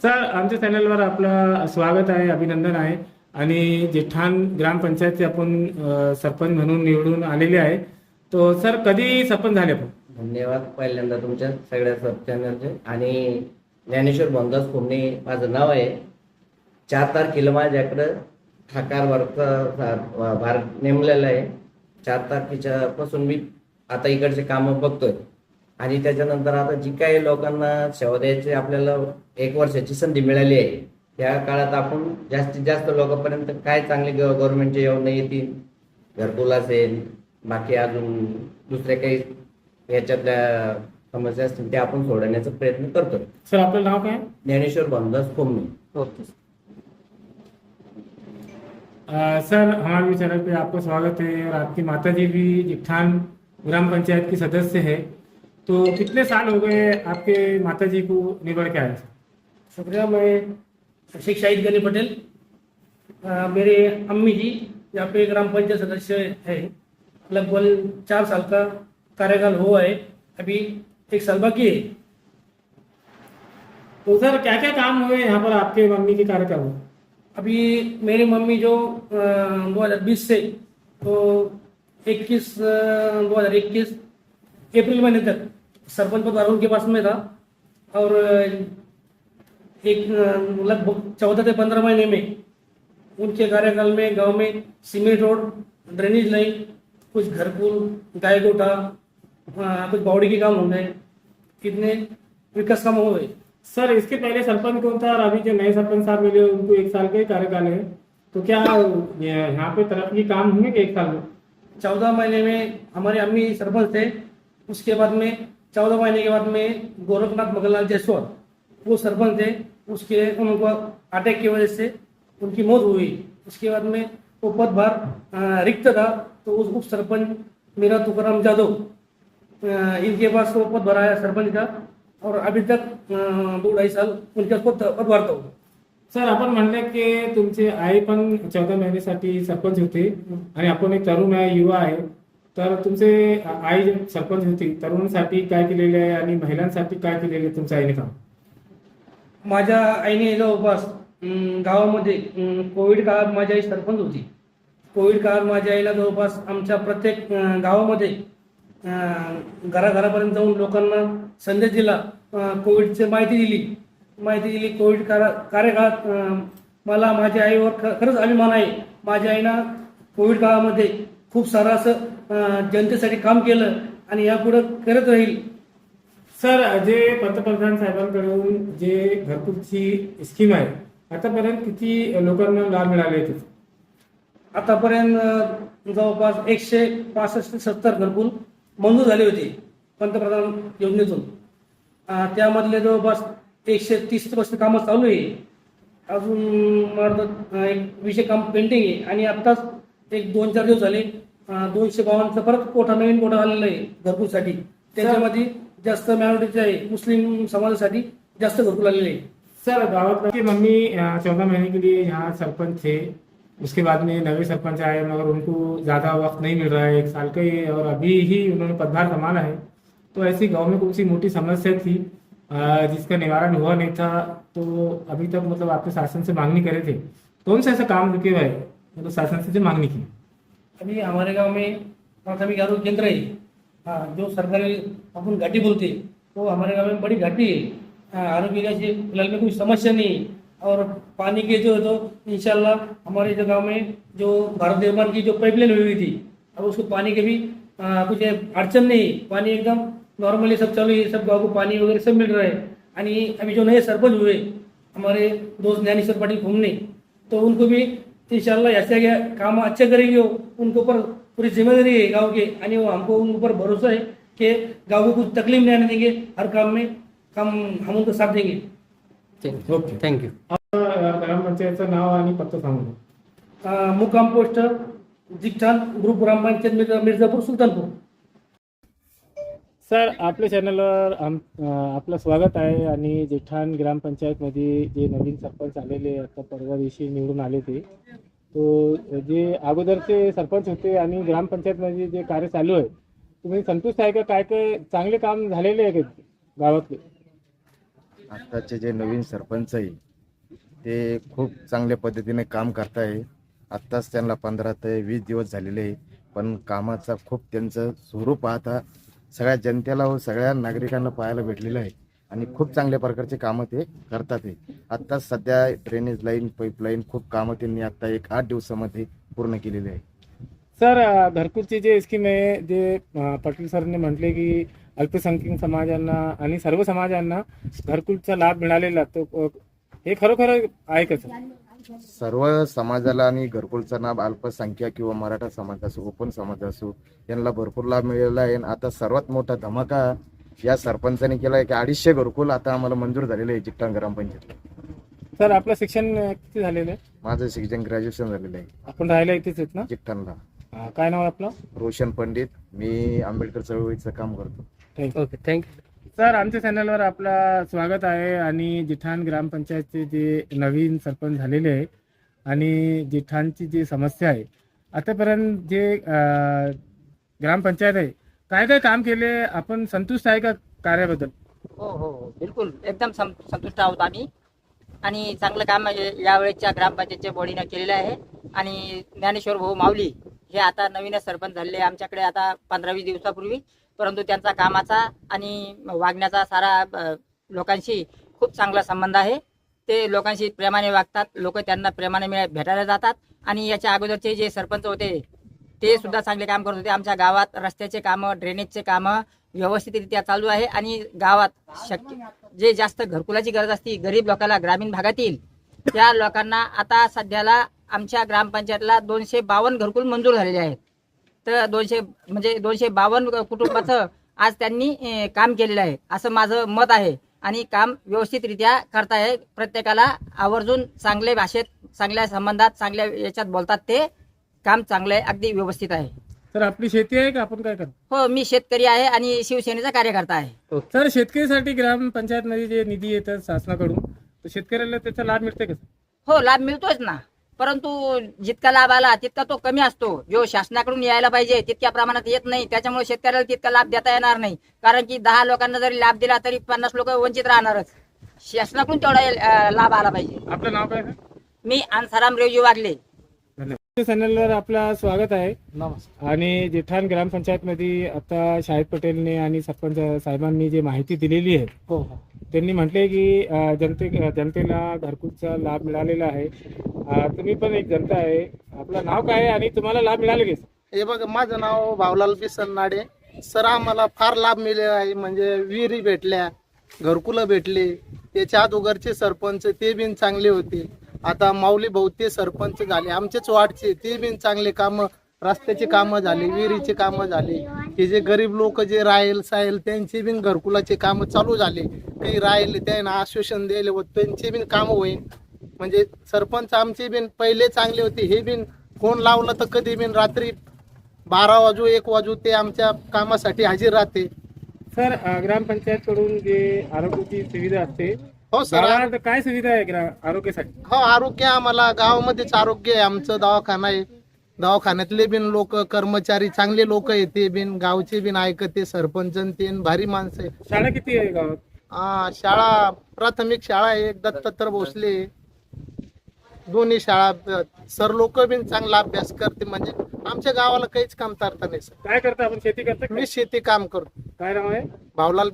Sir आमच्या चॅनलवर आपलं स्वागत आहे अभिनंदन आहे. आणि जेठान ग्रामपंचायतचे आपण सरपंच म्हणून निवडून आलेले आहे. तो सर कधी सरपंच झाले आपण? धन्यवाद पहिल्यांदा तुमच्या सगळ्या सब चॅनलचे आणि ज्ञानेश्वर भोंदास कुमणे माझं नाव आहे. चार तारखेला माझ्याकडं ठाकार भारत भारत नेमलेला आहे. चार तारखेच्या पासून मी आता इकडचे कामं बघतोय. आणि त्याच्यानंतर आता जी काही लोकांना सेवा द्यायची आपल्याला एक वर्षाची संधी मिळाली आहे त्या काळात आपण जास्तीत जास्त लोकांपर्यंत काय चांगले गव्हर्नमेंटचे योजना येतील घरकुल असेल बाकी अजून दुसऱ्या काही याच्यातल्या समस्या असतील त्या आपण सोडवण्याचा प्रयत्न करतोय. सर आपलं नाव काय? ज्ञानेश्वर भोंदास कोमणी ओके. सर हमारे चैनल पे आपका स्वागत है और आपकी माता जी भी जिठान ग्राम पंचायत की सदस्य है तो कितने साल हो गए आपके माता जी को निकल के आए? शुक्रिया मैं शेख शाहिद गनी पटेल। मेरे अम्मी जी यहाँ पे ग्राम पंचायत सदस्य है। लगभग चार साल का कार्यकाल हुआ है अभी एक साल बाकी है। तो सर क्या क्या काम हुए यहाँ पर आपके मम्मी के कार्यकाल में? अभी मेरी मम्मी जो दो हजार बीस से तो इक्कीस दो हजार इक्कीस अप्रैल महीने तक सरपंच पद उनके पास में था और एक लगभग चौदह से पंद्रह महीने में उनके कार्यकाल में गाँव में सीमेंट रोड ड्रेनेज लाइन कुछ घरकुल गाय गोटा कुछ बावड़ी के काम हो गए कितने विकास काम हो गए सर इसके पहले सरपंच कौन था और अभी जो नए सरपंच साहब मिले उनको एक साल का ही कार्यकाल है। तो क्या यहाँ पे तरक्की काम होंगे एक साल में? चौदह महीने में हमारे अम्मी सरपंच थे उसके बाद में चौदह महीने के बाद में गोरखनाथ मगनलाल जायसवाल वो सरपंच थे। उसके उनको अटैक की वजह से उनकी मौत हुई। उसके बाद में वो पदभार अ, रिक्त था। तो उस उप सरपंच मेरा तुकाराम जाधव अ, इनके पास वो पदभार आया सरपंच का और अभी तक दो ढाई साल उनके पद वो. सर आपण म्हणले की तुमचे आई पण चौदा महिन्यासाठी सरपंच होते आणि आपण एक तरुण आहे युवा आहे. तर तुमचे आई जे सरपंच होती तरुणांसाठी काय केलेले आहे आणि महिलांसाठी काय केलेले आहे तुमच्या आईने काम? माझ्या आईने जवळपास अं, गावामध्ये अं, कोविड काळात माझी आई सरपंच होती. कोविड काळात माझ्या आईला जवळपास आमच्या प्रत्येक अं, गावामध्ये अं, घराघरापर्यंत जाऊन लोकांना संदेश दिला अं, कोविडची माहिती दिली. माहिती दिली कोविड काळा कार्यकाळात अं, मला माझ्या आईवर ख- खरंच अभिमान आहे. माझ्या आईनं कोविड काळामध्ये खूप सारं असं जनतेसाठी काम केलं आणि यापुढं करत राहील. सर जे पंतप्रधान साहेबांकडून जे घरकुलची स्कीम आहे आतापर्यंत किती लोकांना लाभ मिळाले आतापर्यंत जवळपास एकशे पासष्ट सत्तर घरकुल मंजूर झाले होते पंतप्रधान योजनेतून. त्यामधले जवळपास एकशे तीस पस्तीस कामं चालू आहे. अजून मला अ, एक विषय काम पेंटिंग आहे आणि आत्ताच एक दोन चार दिवस झाले दोनशे बावन्नचा परत कोटा नवीन कोटा आलेला आहे घरकुलसाठी त्याच्यामध्ये जास्त मॅनॉरिटीचे आहे, मुस्लिम समाजासाठी जास्त घरकुल आलेले आहे. सर गाँव की मम्मी चौदह महीने के लिए यहाँ सरपंच थे उसके बाद में नवे सरपंच आए, मगर उनको ज़्यादा वक्त नहीं मिल रहा है। एक साल का ही और अभी ही उन्होंने पदभार संभाला है। तो ऐसी गाँव में कौन सी मोटी समस्या थी जिसका निवारण हुआ नहीं था? तो अभी तक मतलब आपने शासन से मांगनी करे थे। कौन सा ऐसा काम रुके हुआ है मतलब शासन से जो मांगनी की? अभी हमारे गांव में प्राथमिक आरोग्य केंद्र है। हाँ जो सरकारी अपन घाटी बोलते हैं, तो हमारे गांव में बड़ी घाटी है। हाँ, आरोग्य का फिलहाल में कोई समस्या नहीं है। और पानी के जो है तो इंशाल्लाह हमारे जो गांव में जो भारत निर्माण की जो पाइपलाइन हुई हुई थी अब उसको पानी के भी आ, कुछ अड़चन नहीं पानी एकदम नॉर्मली सब चालू है सब गाँव को पानी वगैरह सब मिल रहा है। आणि अभी जो नए सरपंच हुए हमारे दोस्त ज्ञानेश्वर पाटिल घूमने तो उनको भी इंशाल्लाह ऐसे क्या काम अच्छे करेंगे वो उनके ऊपर पूरी जिम्मेदारी है गांव की आणि वो हमको उन ऊपर भरोसा है कि गांव को कुछ तकलीफ नहीं आने देंगे हर काम में काम हम उनका साथ देंगे। ओके थँक्यू ग्रामपंचायतचं नाव आणि पत्ता सांगू। मुक्काम पोस्ट जिकठाण ग्रुप ग्रामपंचायत मिर्जा मिर्जापूर सुलतानपूर। सर आपल्या चॅनलवर आम आपलं स्वागत आहे आणि जेठाण ग्रामपंचायतमध्ये जे नवीन सरपंच आलेले आता परवा दिवशी निवडून आले ते. तो जे अगोदरचे सरपंच होते आणि ग्रामपंचायतमध्ये जे कार्य चालू आहे तुम्ही संतुष्ट आहे का? काय काय चांगले काम झालेले आहे का गावातले? आत्ताचे जे नवीन सरपंच आहे ते खूप चांगल्या पद्धतीने काम करताय. आत्ताच त्यांना पंधरा ते वीस दिवस झालेले आहे पण कामाचा खूप त्यांचं स्वरूप पाहता सगळ्या जनतेला व सगळ्या नागरिकांना पाहायला भेटलेलं आहे. आणि खूप चांगल्या प्रकारचे कामं ते करतात आहे आत्ता सध्या ड्रेनेज लाईन पाईपलाईन खूप कामं त्यांनी आत्ता एक आठ दिवसामध्ये पूर्ण केलेली आहे. सर घरकुलची जे स्कीम आहे जे पाटील सरांनी म्हटले की अल्पसंख्याक समाजांना आणि सर्व समाजांना घरकुलचा लाभ मिळालेला तो हे खरोखर आहे का सर? सर्व समाजाला आणि घरकुलचा लाभ अल्पसंख्याक किंवा मराठा समाज असो ओपन समाज असो यांना भरपूर लाभ मिळालेला आहे. आणि आता सर्वात मोठा धमाका या सरपंचाने केला आहे की अडीचशे घरकुल आता आम्हाला मंजूर झालेले आहे चिकटांग ग्रामपंचायतला सर आपलं शिक्षण किती झालेलं आहे? माझं शिक्षण ग्रॅज्युएशन झालेलं आहे. आपण राहायला इथेच आहेत ना? चिकटांगला. अ, काय नाव आहे आपलं? रोशन पंडित. मी आंबेडकर चळवळीचं काम करतो. थँक्यू. Okay thank you. सर आमच्या चॅनलवर आपलं स्वागत आहे आणि जिठाण ग्रामपंचायतचे जे नवीन सरपंच झालेले आहे आणि जिठाणची जी समस्या आहे आतापर्यंत जे अं, ग्रामपंचायत आहे काय काय काम केले? आपण संतुष्ट आहे का कार्याबद्दल? हो हो हो बिलकुल. एकदम सं संतुष्ट आहोत आम्ही. आणि चांगलं काम म्हणजे यावेळेच्या ग्रामपंचायतच्या बॉडीनं केलेलं आहे. आणि ज्ञानेश्वर भाऊ माऊली हे आता नवीनच सरपंच झालेले आमच्याकडे आता पंधरा वीस दिवसापूर्वी परंतु त्यांचा कामाचा आणि वागण्याचा सारा लोकांशी खूप चांगला संबंध आहे. ते लोकांशी प्रेमाने वागतात. लोक त्यांना प्रेमाने मिळा भेटायला जातात. आणि याच्या अगोदरचे जे सरपंच होते ते सुद्धा चांगले काम करत होते. आमच्या गावात रस्त्याचे कामं ड्रेनेजचे कामं व्यवस्थितरित्या चालू आहे. आणि गावात शक्य जे जास्त घरकुलाची गरज असते गरीब लोकांना ग्रामीण भागातील त्या लोकांना आता सध्याला आमच्या ग्रामपंचायतला दोनशे बावन्न घरकुल मंजूर झालेले आहेत. तर दोनशे म्हणजे दोनशे बावन्न कुटुंबाचं आज त्यांनी काम केलेलं आहे. असं माझं मत आहे. आणि काम व्यवस्थितरित्या करताय. प्रत्येकाला आवर्जून चांगल्या भाषेत चांगल्या संबंधात चांगल्या याच्यात बोलतात ते. काम चांगलं आहे. अगदी व्यवस्थित आहे. सर आपली शेती आहे का? आपण काय करतो हो मी शेतकरी आहे आणि शिवसेनेचा कार्यकर्ता आहे. सर शेतकरीसाठी ग्रामपंचायतमध्ये जे निधी येतात शासनाकडून तर शेतकऱ्याला त्याचा लाभ मिळते का? हो लाभ मिळतोच ना. परंतु जितका लाभ आला तितका तो कमी असतो. जो शासनाकडून यायला पाहिजे तितक्या प्रमाणात येत नाही. त्याच्यामुळे शेतकऱ्याला तितका लाभ देता येणार नाही. कारण की दहा लोकांना जरी लाभ दिला तरी पन्नास लोक वंचित राहणारच. शासनाकडून तेवढा लाभ आला पाहिजे. आपलं नाव काय? मी अन्साराम रेवजी वागले धन्यवाद. चॅनलवर आपलं स्वागत आहे. नमस्कार. आणि जेठाण ग्रामपंचायतमध्ये आता शाहिद पटेलने आणि सरपंच साहेबांनी जी माहिती दिलेली आहे हो हो. त्यांनी म्हटले की जनते जनतेला घरकुलचा लाभ मिळालेला आहे. तुम्ही पण एक जनता आहे. आपलं नाव काय आहे आणि तुम्हाला लाभ मिळाले की हे बघ माझं नाव भावलाल बिसन नाडे. सर आम्हाला फार लाभ मिळाले आहे. म्हणजे विहिरी भेटल्या घरकुलं भेटले. त्याच्या अगोदरचे सरपंच ते बिन चांगले होते. आता माऊली भाऊ ते सरपंच झाले. आमचेच वाटचे ते बिन चांगले कामं रस्त्याची कामं झाली विहिरीची कामं झाली. हे जे गरीब लोक जे राहील साहेल त्यांचे बिन घरकुलाचे कामं चालू झाले. काही राहिले त्यांना आश्वासन दिले व त्यांचे बिन कामं होईल म्हणजे सरपंच आमचे बिन पहिले चांगले होते हे बिन फोन लावलं तर कधी बिन रात्री बारा वाजू एक वाजू ते आमच्या कामासाठी हजर राहते. सर अ, ग्रामपंचायतकडून जे आरोग्याची सुविधा असते हो सर. काय सुविधा आहे आरोग्यासाठी? हो आरोग्य आम्हाला गावामध्येच आरोग्य आहे आमचं दवाखाना आहे. दवाखान्यातले बिन लोक कर्मचारी चांगले लोक आहे ते बिन गावचे बिन ऐकते सरपंच भारी माणसं आहे. शाळा किती आहे गावात? हा, शाळा प्राथमिक शाळा आहे एक दत्तात्रय भोसले दोन्ही शाळा सर लोक बिन चांगला अभ्यास करते म्हणजे आमच्या गावाला काहीच काम करता नाही सर. काय करता आपण? शेती करता? मी शेती काम करतो. काय नाव आहे? भावलाल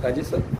Sai disso.